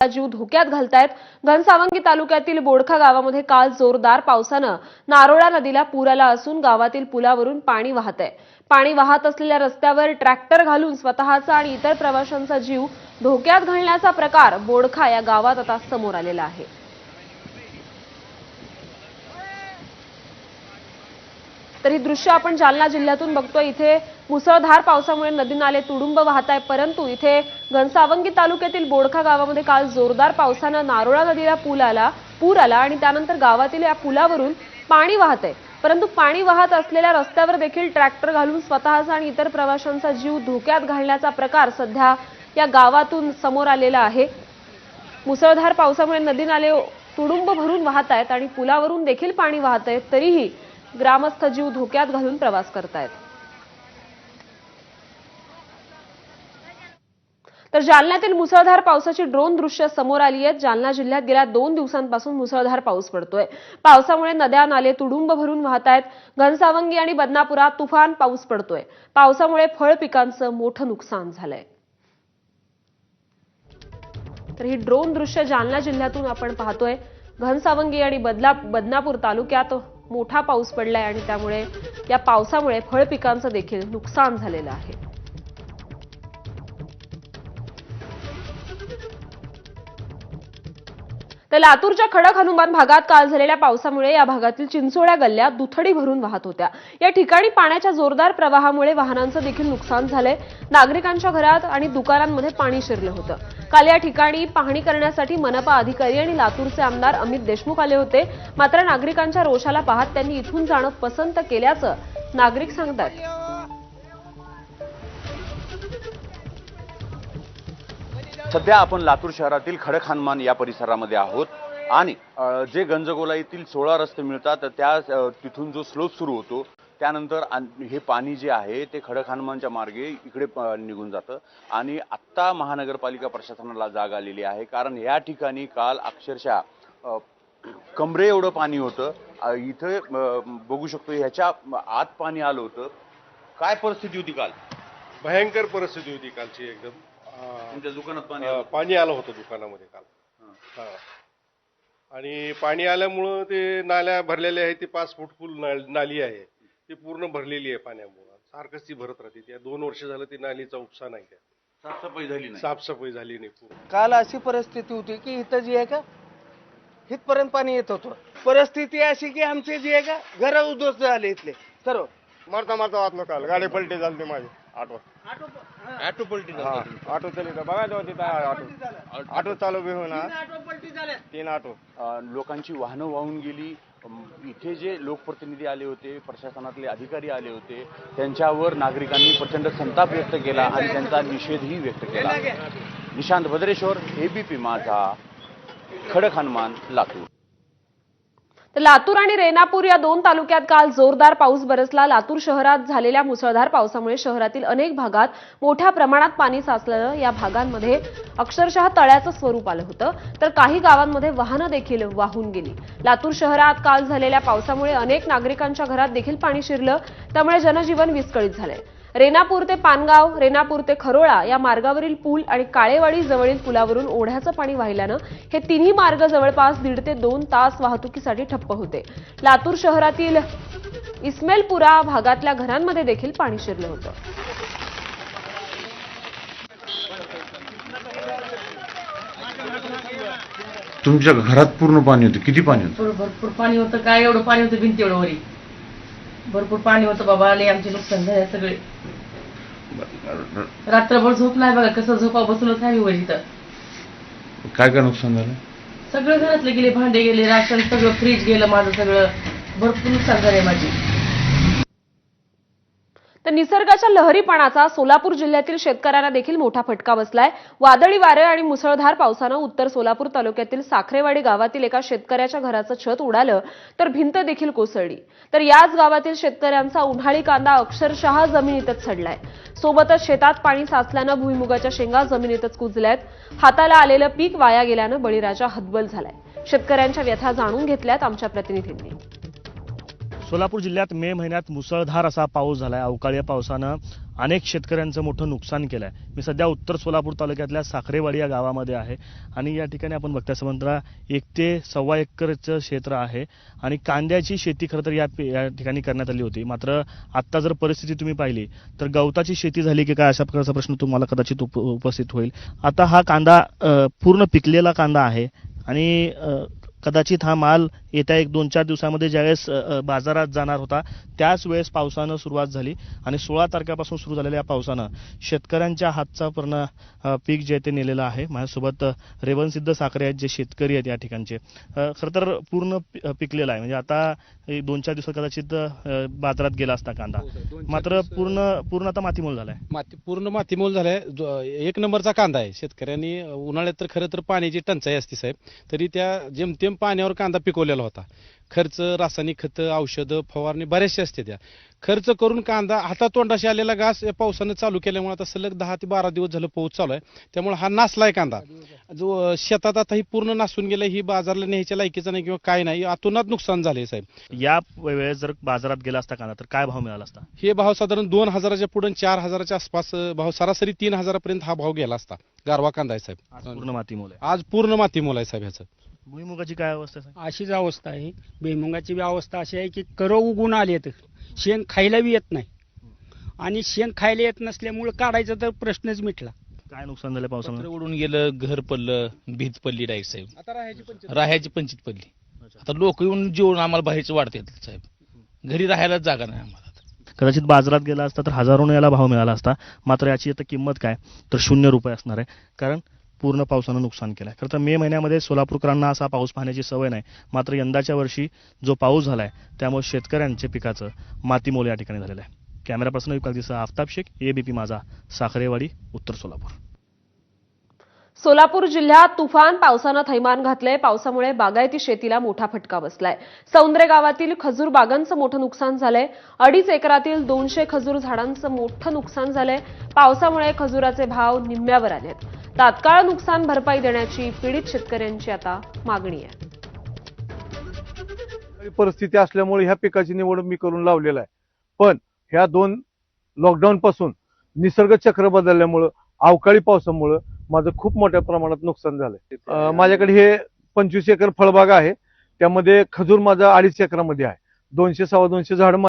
जीव धोक्यात घालतायत. घनसावंगी तालुक्यातील बोडखा गावामध्ये काल जोरदार पावसानं नारोळा नदीला पूर आला असून गावातील पुलावरून पाणी वाहत आहे पाणी वाहत असलेल्या रस्त्यावर ट्रॅक्टर घालून स्वतःचा आणि इतर प्रवाशांचा जीव धोक्यात घालण्याचा प्रकार बोडखा या गावात आता समोर आलेला आहे. तर ही दृश्य आपण जालना जिल्ह्यातून बघतोय. इथे मुसळधार पावसामुळे नदी नाले तुडुंब वाहत आहे परंतु इथे घनसावंगी तालुक्यातील बोडखा गावामध्ये काल जोरदार पावसानं नारोळा नदीला पूल आला पूर आला आणि त्यानंतर गावातील या पुलावरून पाणी वाहत आहे परंतु पाणी वाहत असलेल्या रस्त्यावर देखील ट्रॅक्टर घालून स्वतःचा आणि इतर प्रवाशांचा जीव धोक्यात घालण्याचा प्रकार सध्या या गावातून समोर आलेला आहे. मुसळधार पावसामुळे नदी नाले तुडुंब भरून वाहत आहेत आणि पुलावरून देखील पाणी वाहत आहे तरीही ग्रामस्थ जीव धोक्यात घालून प्रवास करतायत. तर जालन्यातील मुसळधार पावसाची ड्रोन दृश्य समोर आली आहेत जालना जिल्ह्यात गेल्या दोन दिवसांपासून मुसळधार पाऊस पडतोय. पावसामुळे नद्या नाले तुडुंब भरून वाहत आहेत घनसावंगी आणि बदनापुरात तुफान पाऊस पडतोय. पावसामुळे फळ पिकांचं मोठं नुकसान झालंय. तर ही ड्रोन दृश्य जालना जिल्ह्यातून आपण पाहतोय. घनसावंगी आणि बदला बदनापूर तालुक्यात मोठा पाऊस पडलाय आणि त्यामुळे या पावसामुळे फळ पिकांचं देखील नुकसान झालेलं आहे. तर लातूरच्या खडक हनुमान भागात काल झालेल्या पावसामुळे या भागातील चिंचोळ्या गल्ल्या दुथडी भरून वाहत होत्या. या ठिकाणी पाण्याच्या जोरदार प्रवाहामुळे वाहनांचं देखील नुकसान झालंय. नागरिकांच्या घरात आणि दुकानांमध्ये पाणी शिरलं होतं. काल या ठिकाणी पाहणी करण्यासाठी मनपा अधिकारी आणि लातूरचे आमदार अमित देशमुख आले होते. मात्र नागरिकांच्या रोषाला पाहत त्यांनी इथून जाणं पसंत केल्याचं नागरिक सांगतात. सध्या आपण लातूर शहरातील खडक हनुमान या परिसरामध्ये आहोत. आणि जे गंजगोला येथील सोळा रस्ते मिळतात त्या तिथून जो स्लोप सुरू होतो त्यानंतर हे पाणी जे आहे ते खडक हनुमानच्या मार्गे इकडे निघून जातं. आणि आत्ता महानगरपालिका प्रशासनाला जाग आलेली आहे कारण या ठिकाणी काल अक्षरशः कमरे एवढं पाणी होतं. इथे इथं बघू शकतो ह्याच्या आत पाणी आलं होतं. काय परिस्थिती होती काल? भयंकर परिस्थिती होती कालची एकदम. तुमच्या दुकानात पाणी अं, पाणी आलं होतं दुकानामध्ये काल. हा. आणि पाणी आल्यामुळं ते नाल्या भरलेल्या आहेत ती पाच फूट फुल नाल- नाली आहे. ती पूर्ण भरलेली आहे पाण्यामुळं. सारखंच ती भरत राहते. त्या दोन वर्ष झालं ती नालीचा उपसा नाही त्या. साफसफाई झाली नाही. साफसफाई झाली नाही पूर्ण. काल अशी परिस्थिती होती की इथं जी आहे का इथपर्यंत पाणी येत होतं. परिस्थिती अशी की आमचे जे आहे का घर उद्ध्वस्त झाले इथले. सर्व मारता मारता वाचलो काल गाडी पलटी झाली माझी. ऑटो. ऑटो पलटी हा ऑटो चालित बघायचं होती त्या ऑटो ऑटो. चालू बी होणार तीन ऑटो अ, लोकांची वाहनं वाहून गेली. अम, इथे जे लोकप्रतिनिधी आले होते प्रशासनातले अधिकारी आले होते त्यांच्यावर नागरिकांनी प्रचंड संताप व्यक्त केला आणि त्यांचा निषेधही व्यक्त केला. निशांत भद्रेश्वर एबीपी माझा खडक हनुमान लातूर. तर लातूर आणि रेणापूर या दोन तालुक्यात काल जोरदार पाऊस बरसला. लातूर शहरात झालेल्या मुसळधार पावसामुळे शहरातील अनेक भागात मोठ्या प्रमाणात पाणी साचल्यानं या भागांमध्ये अक्षरशः तळ्याचं स्वरूप आलं होतं. तर काही गावांमध्ये वाहनं देखील वाहून गेली. लातूर शहरात काल झालेल्या पावसामुळे अनेक नागरिकांच्या घरात देखील पाणी शिरलं. त्यामुळे जनजीवन विस्कळीत झालंय. रेणापूर ते पानगाव रेणापूर ते खरोळा या मार्गावरील पूल आणि काळेवाडी जवळील पुलावरून ओढ्याचं पाणी वाहिल्यानं हे तिन्ही मार्ग जवळपास दीड ते दोन तास वाहतुकीसाठी ठप्प होते. लातूर शहरातील इस्मेलपुरा भागातल्या घरांमध्ये देखील पाणी शिरलं होतं. तुमच्या घरात पूर्ण पाणी होतं. किती पाणी होतं? भरपूर भरपूर पाणी होतं. काय एवढं पाणी होतं भिंती एवढं वरी भरपूर पाणी होतं बाबा आले आमचे नुकसान झाले सगळे. रात्रभर झोप नाही बघा कसं झोपा बसलोच आहे वरी इथं? काय काय नुकसान झालं? सगळं घरातले गेले भांडे गेले राशन सगळं फ्रीज गेलं माझं सगळं. भरपूर नुकसान झालंय माझी. तर निसर्गाच्या लहरीपणाचा सोलापूर जिल्ह्यातील शेतकऱ्यांना देखील मोठा फटका बसलाय. वादळी वारे आणि मुसळधार पावसानं उत्तर सोलापूर तालुक्यातील साखरेवाडी गावातील एका शेतकऱ्याच्या घराचं छत उडालं तर भिंत देखील कोसळली. तर याच गावातील शेतकऱ्यांचा उन्हाळी कांदा अक्षरशः जमिनीतच सडलाय. सोबतच शेतात पाणी साचल्यानं भुईमुगाच्या शेंगा जमिनीतच कुजल्यात. हाताला आलेलं पीक वाया गेल्यानं बळीराजा हतबल झालाय. शेतकऱ्यांच्या व्यथा जाणून घेतल्यात आमच्या प्रतिनिधींनी. सोलापूर जिल्ह्यात मे महिन्यात मुसळधार असा पाऊस झालाय. अवकाळी पावसानं अनेक शेतकऱ्यांचं मोठं नुकसान केलं आहे मी सध्या उत्तर सोलापूर तालुक्यातल्या साखरेवाडी या गावामध्ये आहे आणि या ठिकाणी आपण बघता समजा एक ते सव्वा एकरचं क्षेत्र आहे आणि कांद्याची शेती खरं तर या या ठिकाणी करण्यात आली होती. मात्र आत्ता जर परिस्थिती तुम्ही पाहिली तर गवताची शेती झाली की काय अशा प्रकारचा प्रश्न तुम्हाला कदाचित उप उपस्थित होईल. आता हा कांदा पूर्ण पिकलेला कांदा आहे आणि कदाचित हा माल येत्या एक दोन चार दिवसामध्ये ज्यावेळेस बाजारात जाणार होता त्याच वेळेस पावसानं सुरुवात झाली आणि सोळा तारखेपासून सुरू झालेल्या या पावसानं शेतकऱ्यांच्या हातचा पूर्ण पीक जे आहे ते नेलेलं आहे. माझ्यासोबत अ, रेवणसिद्ध साखरे आहेत जे शेतकरी आहेत या ठिकाणचे. खरं तर पूर्ण पिकलेला आहे. म्हणजे आता हे दोन चार दिवसात कदाचित बाजारात गेला असता कांदा. मात्र पूर्ण पूर्ण आता मातीमोल झालाय. माती पूर्ण मातीमोल झालाय. एक नंबरचा कांदा आहे. शेतकऱ्यांनी उन्हाळ्यात तर खरं तर पाण्याची टंचाई असते साहेब. तरी त्या जेमतेम पाण्यावर कांदा पिकवलेला होता. खर्च रासायनिक खतं औषधं फवारणी बऱ्याचशा असते त्या. खर्च करून कांदा हातातोंडाशी आलेला घास या पावसानं चालू केल्यामुळे आता सलग दहा ते बारा दिवस झालं पाऊस चालू आहे. त्यामुळे हा नासलाय कांदा. जो शेतात आता ही पूर्ण नासून गेलाय ही बाजारला न्यायच्या लायकीचा नाही किंवा काय नाही अतोनात नुकसान झाले साहेब. या वेळेस जर बाजारात गेला असता कांदा तर काय भाव मिळाला असता? हे भाव साधारण दोन हजाराच्या पुढे चार हजाराच्या आसपास भाव सरासरी तीन हजारापर्यंत हा भाव गेला असता. गारवा कांदा आहे साहेब. पूर्ण मातीमोल आहे. आज पूर्ण माती मोल आहे साहेब ह्याचं. भुईमुगाची काय अवस्था आहे अशीच अवस्था आहे. भुईमुगाची बी अवस्था अशी आहे की कर उगून आलेत. शेण खायला बी येत नाही. आणि शेण खायला येत नसल्यामुळे काढायचा तर प्रश्नच मिटला. काय नुकसान झालं पावसामुळे उडून गेलं घर पडलं भीत पडली डायरेक्ट साहेब. आता राहायची राहायची पंचित पडली. आता लोक येऊन जेवण आम्हाला बाहेरचं वाढतात साहेब. घरी राहायलाच जागा नाही आम्हाला कदाचित बाजारात गेला असता तर हजारोने याला भाव मिळाला असता. मात्र याची आता किंमत काय? तर शून्य रुपये असणार आहे. कारण पूर्ण पावसानं नुकसान केलं आहे खरं तर मे महिन्यामध्ये सोलापूरकरांना असा पाऊस पाहण्याची सवय नाही. मात्र यंदाच्या वर्षी जो पाऊस झाला आहे त्यामुळे शेतकऱ्यांचे पिकाचं मातीमोल या ठिकाणी झालेलं आहे. कॅमेरा पर्सन युकाल आफताब शेख एबीपी माझा साखरेवाडी उत्तर सोलापूर. सोलापूर जिल्ह्यात तुफान पावसानं थैमान घातलंय. पावसामुळे बागायती शेतीला मोठा फटका बसलाय. सौंद्रे गावातील खजूर बागांचं मोठं नुकसान झालंय. अडीच एकरातील दोनशे खजूर झाडांचं मोठं नुकसान झालंय. पावसामुळे खजुराचे भाव निम्म्यावर आलेत. तात्काळ नुकसान भरपाई देण्याची पीडित शेतकऱ्यांची आता मागणी आहे. परिस्थिती असल्यामुळे ह्या पिकाची निवड मी करून लावलेला आहे. पण ह्या दोन लॉकडाऊन पासून निसर्ग चक्र बदलल्यामुळं अवकाळी पावसामुळं माझं खूप मोठ्या प्रमाणात नुकसान झालंय. अं, माझ्याकडे हे पंचवीस एकर फळबाग आहे. त्यामध्ये खजूर माझा अडीच एकरामध्ये आहे. दोनशे सव्वा दोनशे झाड